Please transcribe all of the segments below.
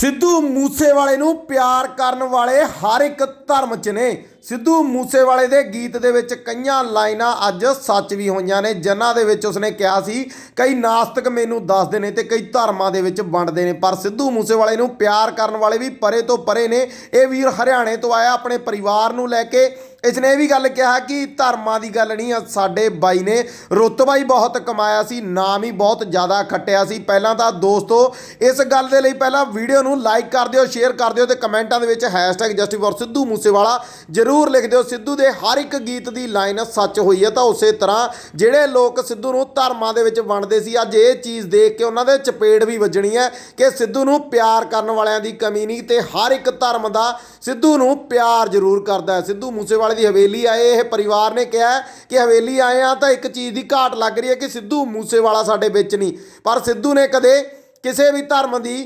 ਸਿੱਧੂ ਮੂਸੇਵਾਲੇ ਨੂੰ ਪਿਆਰ ਕਰਨ ਵਾਲੇ ਹਰ ਇੱਕ ਧਰਮ 'ਚ ਨੇ। ਸਿੱਧੂ ਮੂਸੇਵਾਲੇ ਦੇ ਗੀਤ ਦੇ ਵਿੱਚ ਕਈਆਂ ਲਾਈਨਾਂ ਅੱਜ ਸੱਚ ਵੀ ਹੋਈਆਂ ਨੇ, ਜਿਨ੍ਹਾਂ ਦੇ ਵਿੱਚ ਉਸਨੇ ਕਿਹਾ ਸੀ, ਕਈ ਨਾਸਤਿਕ ਮੈਨੂੰ ਦੱਸਦੇ ਨੇ ਤੇ ਕਈ ਧਰਮਾਂ ਦੇ ਵਿੱਚ ਵੰਡਦੇ ਨੇ, ਪਰ ਸਿੱਧੂ ਮੂਸੇਵਾਲੇ ਨੂੰ ਪਿਆਰ ਕਰਨ ਵਾਲੇ ਵੀ ਪਰੇ ਤੋਂ ਪਰੇ ਨੇ। ਇਹ ਵੀਰ ਹਰਿਆਣੇ ਤੋਂ ਆਇਆ, ਆਪਣੇ ਪਰਿਵਾਰ ਨੂੰ ਲੈ ਕੇ। ਇਸਨੇ ਇਹ ਵੀ ਗੱਲ ਕਿਹਾ ਕਿ ਧਰਮਾਂ ਦੀ ਗੱਲ ਨਹੀਂ ਸਾਡੇ ਬਾਈ ਨੇ। ਰੁਤਬਾ ਹੀ ਬਹੁਤ ਕਮਾਇਆ ਸੀ, ਨਾਮ ਹੀ ਬਹੁਤ ਜ਼ਿਆਦਾ ਖੱਟਿਆ ਸੀ। ਪਹਿਲਾਂ ਤਾਂ ਦੋਸਤੋ, ਇਸ ਗੱਲ ਦੇ ਲਈ ਪਹਿਲਾਂ ਵੀਡੀਓ ਨੂੰ ਲਾਈਕ ਕਰ ਦਿਓ ਸ਼ੇਅਰ ਕਰ ਦਿਓ ਤੇ ਕਮੈਂਟਾਂ ਦੇ ਵਿੱਚ #ਜਸਟਿਸ ਸਿੱਧੂ ਮੂਸੇਵਾਲਾ ਜ਼ਰੂਰ ਜ਼ਰੂਰ ਲਿਖ ਦਿਓ ਸਿੱਧੂ ਦੇ ਹਰ ਇੱਕ ਗੀਤ ਦੀ ਲਾਈਨ ਸੱਚ ਹੋਈ ਹੈ ਤਾਂ ਉਸੇ ਤਰ੍ਹਾਂ ਜਿਹੜੇ ਲੋਕ ਸਿੱਧੂ ਨੂੰ ਧਰਮਾਂ ਦੇ ਵਿੱਚ ਵੰਡਦੇ ਸੀ, ਅੱਜ ਇਹ ਚੀਜ਼ ਦੇਖ ਕੇ ਉਹਨਾਂ ਦੇ ਚਪੇੜ ਵੀ ਵੱਜਣੀ ਹੈ ਕਿ ਸਿੱਧੂ ਨੂੰ ਪਿਆਰ ਕਰਨ ਵਾਲਿਆਂ ਦੀ ਕਮੀ ਨਹੀਂ ਤੇ ਹਰ ਇੱਕ ਧਰਮ ਦਾ ਸਿੱਧੂ ਨੂੰ ਪਿਆਰ ਜ਼ਰੂਰ ਕਰਦਾ ਹੈ। ਸਿੱਧੂ ਮੂਸੇਵਾਲੇ ਦੀ ਹਵੇਲੀ ਆਏ ਇਹ ਪਰਿਵਾਰ ਨੇ ਕਿਹਾ ਕਿ ਹਵੇਲੀ ਆਏ ਆ ਤਾਂ ਇੱਕ ਚੀਜ਼ ਦੀ ਘਾਟ ਲੱਗ ਰਹੀ ਹੈ ਕਿ ਸਿੱਧੂ ਮੂਸੇਵਾਲਾ ਸਾਡੇ ਵਿੱਚ ਨਹੀਂ। ਪਰ ਸਿੱਧੂ ਨੇ ਕਦੇ ਕਿਸੇ ਵੀ ਧਰਮ ਦੀ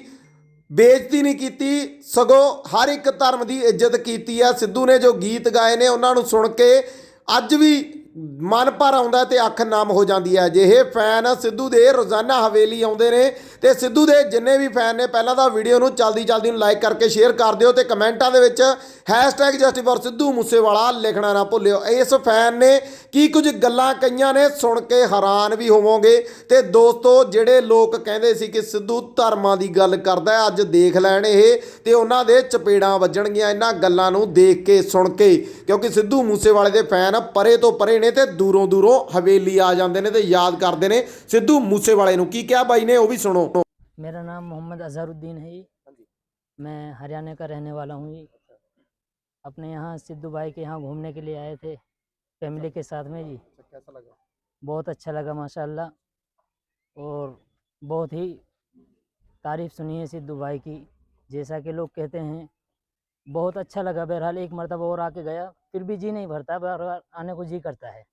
ਬੇਇੱਜ਼ਤੀ ਨਹੀਂ ਕੀਤੀ, ਸਗੋਂ ਹਰ ਇੱਕ ਧਰਮ ਦੀ ਇੱਜ਼ਤ ਕੀਤੀ ਆ। ਸਿੱਧੂ ਨੇ ਜੋ ਗੀਤ ਗਾਏ ਨੇ, ਉਹਨਾਂ ਨੂੰ ਸੁਣ ਕੇ ਅੱਜ ਵੀ ਮਨ ਭਰ ਆਉਂਦਾ ਤੇ ਅੱਖ ਨਾਮ ਹੋ ਜਾਂਦੀ ਹੈ। ਅਜਿਹੇ ਫੈਨ ਸਿੱਧੂ ਦੇ ਰੋਜ਼ਾਨਾ ਹਵੇਲੀ ਆਉਂਦੇ ਨੇ ਤੇ ਸਿੱਧੂ ਦੇ ਜਿੰਨੇ ਵੀ ਫੈਨ ਨੇ, ਪਹਿਲਾਂ ਤਾਂ ਵੀਡੀਓ ਨੂੰ ਚਲਦੀ ਚਲਦੀ ਨੂੰ ਲਾਈਕ ਕਰਕੇ ਸ਼ੇਅਰ ਕਰ ਦਿਓ ਤੇ ਕਮੈਂਟਾਂ ਦੇ ਵਿੱਚ #ਜਸਟਿਸ ਸਿੱਧੂ ਮੂਸੇਵਾਲਾ ਲਿਖਣਾ ਨਾ ਭੁੱਲਿਓ। ਇਸ ਫੈਨ ਨੇ ਕੀ ਕੁਝ ਗੱਲਾਂ ਕਈਆਂ ਨੇ, ਸੁਣ ਕੇ ਹੈਰਾਨ ਵੀ ਹੋਵੋਗੇ। ਤੇ ਦੋਸਤੋ, ਜਿਹੜੇ ਲੋਕ ਕਹਿੰਦੇ ਸੀ ਕਿ ਸਿੱਧੂ ਧਰਮਾਂ ਦੀ ਗੱਲ ਕਰਦਾ ਅੱਜ ਦੇਖ ਲੈਣ ਇਹ ਤੇ ਉਹਨਾਂ ਦੇ ਚਪੇੜਾਂ ਵੱਜਣਗੀਆਂ। ਇਹਨਾਂ ਗੱਲਾਂ ਨੂੰ ਦੇਖ ਕੇ, ਸੁਣ ਕੇ, ਕਿਉਂਕਿ ਸਿੱਧੂ ਮੂਸੇਵਾਲੇ ਦੇ ਫੈਨ ਪਰੇ ਤੋਂ ਪਰੇ ਨੇ ਤੇ ਦੂਰੋਂ ਦੂਰੋਂ ਹਵੇਲੀ ਆ ਜਾਂਦੇ ਨੇ ਤੇ ਯਾਦ ਕਰਦੇ ਨੇ ਸਿੱਧੂ ਮੂਸੇਵਾਲੇ ਨੂੰ ਕੀ ਕਿਹਾ ਬਾਈ ਨੇ ਉਹ ਵੀ ਸੁਣੋ मेरा नाम मोहम्मद अजहरुद्दीन है जी मैं हरियाणा का रहने वाला हूँ जी अपने यहाँ सिद्धू भाई के यहाँ घूमने के लिए आए थे फैमिली के साथ में जी कैसा लगा बहुत अच्छा लगा माशाल्लाह और बहुत ही तारीफ़ सुनी है सिद्धू भाई की जैसा कि लोग कहते हैं बहुत अच्छा लगा बहरहाल एक मरतबा और आके गया फिर भी जी नहीं भरता बार बार आने को जी करता है।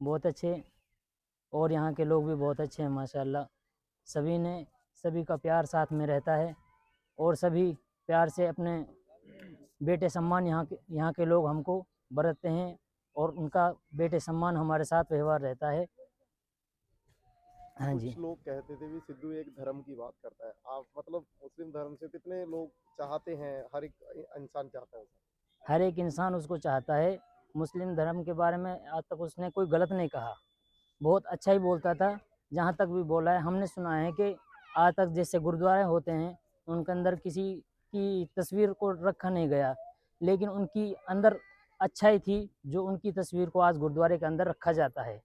बहुत अच्छे और यहाँ के लोग भी बहुत अच्छे हैं माशाल्लाह। सभी ने सभी का प्यार साथ में रहता है और सभी प्यार से अपने बेटे सम्मान यहाँ के यहाँ के लोग हमको बरतते हैं और उनका बेटे सम्मान हमारे साथ व्यवहार रहता है। हाँ जी। लोग कहते थे भी सिद्धू एक धर्म की बात करता है। आप मतलब मुस्लिम धर्म से कितने लोग चाहते हैं हर एक इंसान चाहता है हर एक इंसान उसको चाहता है। मुस्लिम धर्म के बारे में आज तक उसने कोई गलत नहीं कहा। बहुत अच्छा ही बोलता था। जहाँ तक भी बोला है, हमने सुना है कि आज तक जैसे गुरुद्वारे होते हैं, उनके अंदर किसी की तस्वीर को रखा नहीं गया। लेकिन उनकी अंदर अच्छाई थी, जो उनकी तस्वीर को आज गुरुद्वारे के अंदर रखा जाता है।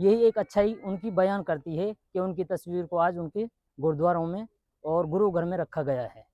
यही एक अच्छाई उनकी बयान करती है कि उनकी तस्वीर को आज उनके गुरुद्वारों में और गुरु घर में रखा गया है।